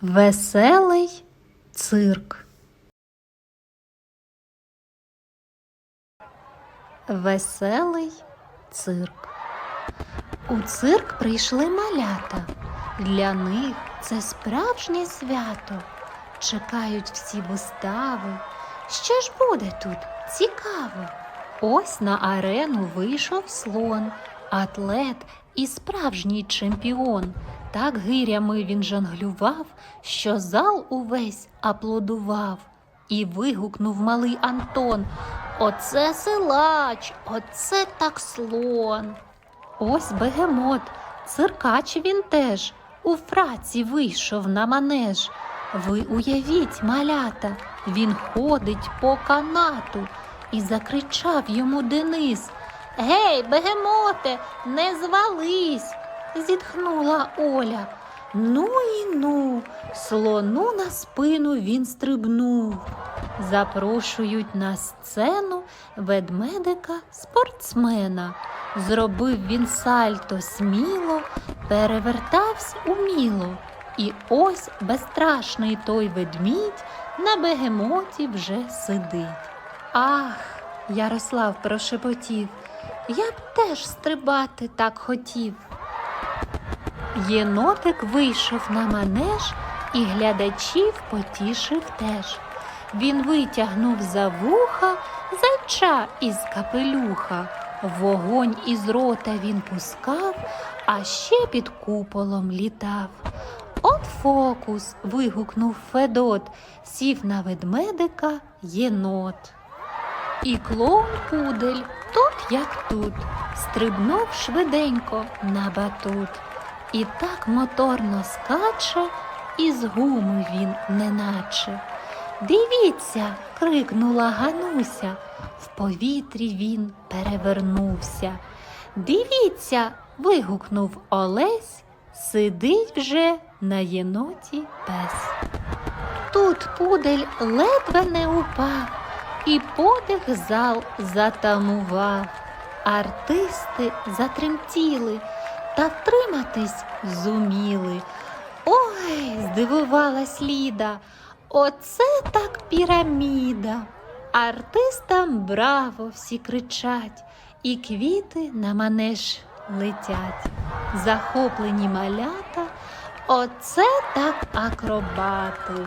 Веселий цирк. Веселий цирк. У цирк прийшли малята. Для них це справжнє свято. Чекають всі вистави. Що ж буде тут цікаво? Ось на арену вийшов слон, атлет і справжній чемпіон. Так гирями він жонглював, що зал увесь аплодував. І вигукнув малий Антон. Оце силач, оце так слон. Ось бегемот, циркач він теж, у фраці вийшов на манеж. Ви уявіть, малята, він ходить по канату і закричав йому Денис. Гей, бегемоте, не звались, зітхнула Оля. Ну і ну, слону на спину він стрибнув. Запрошують на сцену ведмедика спортсмена. Зробив він сальто сміло, перевертався уміло. І ось безстрашний той ведмідь на бегемоті вже сидить. Ах, Ярослав прошепотів, я б теж стрибати так хотів. Єнотик вийшов на манеж і глядачів потішив теж. Він витягнув за вуха зайча із капелюха, вогонь із рота він пускав, а ще під куполом літав. От фокус. вигукнув Федот, сів на ведмедика єнот. І клоун пудель, тут як тут, стрибнув швиденько на батут. І так моторно скаче, і з гуми він неначе. Дивіться, крикнула Гануся, в повітрі він перевернувся. Дивіться, вигукнув Олесь, сидить вже на єноті пес. Тут пудель ледве не упав, і подих зал затамував. Артисти затремтіли та втриматись зуміли. Ой, здивувалась Ліда, оце так піраміда. Артистам браво всі кричать, і квіти на манеж летять. Захоплені малята, оце так акробати.